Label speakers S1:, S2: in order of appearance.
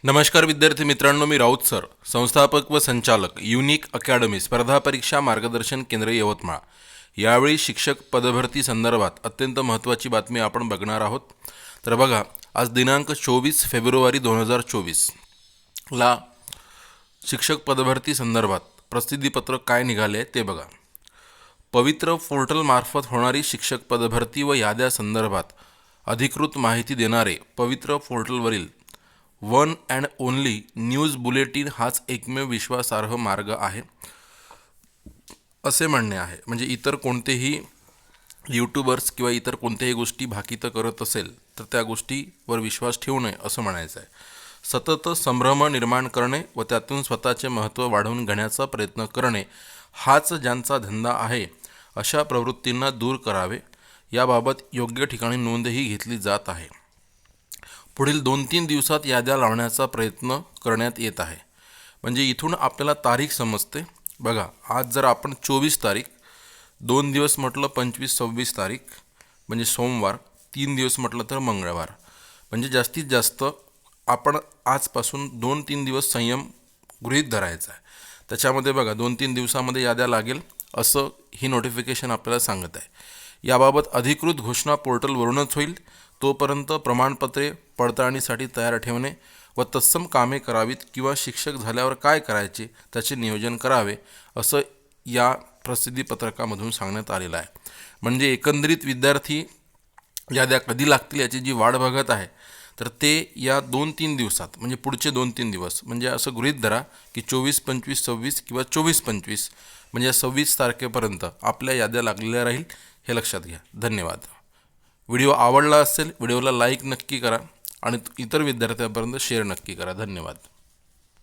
S1: नमस्कार विद्यार्थी मित्रांनो मी राऊत सर संस्थापक व संचालक युनिक अकॅडमी स्पर्धा परीक्षा मार्गदर्शन केंद्र यवतमाळ. यावेळी शिक्षक पदभरती संदर्भात अत्यंत महत्त्वाची बातमी आपण बघणार आहोत. तर बघा आज दिनांक चोवीस फेब्रुवारी दोन हजार चोवीस. ला शिक्षक पदभरती संदर्भात प्रसिद्धीपत्रक काय निघाले आहे ते बघा. पवित्र पोर्टलमार्फत होणारी शिक्षक पदभरती व याद्या संदर्भात अधिकृत माहिती देणारे पवित्र पोर्टलवरील one and only news bulletin हाच एकमेव विश्वासार्ह मार्ग आहे. असे म्हणणे आहे. म्हणजे इतर कोणतेही यूट्यूबर्स किंवा इतर कोणत्याही गोष्टी भाकीतं करत असेल तर त्या गोष्टीवर विश्वास ठेवू नये असं म्हणायचं आहे. सतत संभ्रम निर्माण करणे व त्यातून स्वतःचे महत्त्व वाढवून घेण्याचा प्रयत्न करणे हाच ज्यांचा धंदा आहे अशा प्रवृत्तींना दूर करावे. याबाबत योग्य ठिकाणी नोंदही घेतली जात आहे. पुढील दोन तीन दिवसात याद्या लावण्याचा प्रयत्न करण्यात येत आहे. म्हणजे इथून आपल्याला तारीख समजते. बघा आज जर आपण चोवीस तारीख दोन दिवस म्हटलं पंचवीस सव्वीस तारीख म्हणजे सोमवार तीन दिवस म्हटलं तर मंगळवार. म्हणजे जास्तीत जास्त आपण आजपासून दोन तीन दिवस संयम गृहीत धरायचा आहे. त्याच्यामध्ये बघा दोन तीन दिवसामध्ये याद्या लागेल असं ही नोटिफिकेशन आपल्याला सांगत आहे. याबाबत अधिकृत घोषणा पोर्टलवरूनच होईल. तोपर्यंत प्रमाणपत्रे पडताळणीसाठी तयार ठेवणे व तत्सम कामे करावीत किंवा शिक्षक झाल्यावर काय करायचे त्याचे नियोजन करावे असं या प्रसिद्धीपत्रकामधून सांगण्यात आलेलं आहे. म्हणजे एकंदरीत विद्यार्थी याद्या कधी लागतील याची जी वाढ बघत आहे तर ते या दोन तीन दिवसात म्हणजे पुढचे दोन तीन दिवस म्हणजे असं गृहीत धरा की चोवीस पंचवीस सव्वीस किंवा चोवीस पंचवीस म्हणजे या सव्वीस तारखेपर्यंत आपल्या याद्या लागलेल्या राहील हे लक्षात घ्या. धन्यवाद. व्हिडिओ आवडला असेल व्हिडिओला लाईक नक्की करा आणि इतर विद्यार्थ्यांपर्यंत शेअर नक्की करा. धन्यवाद.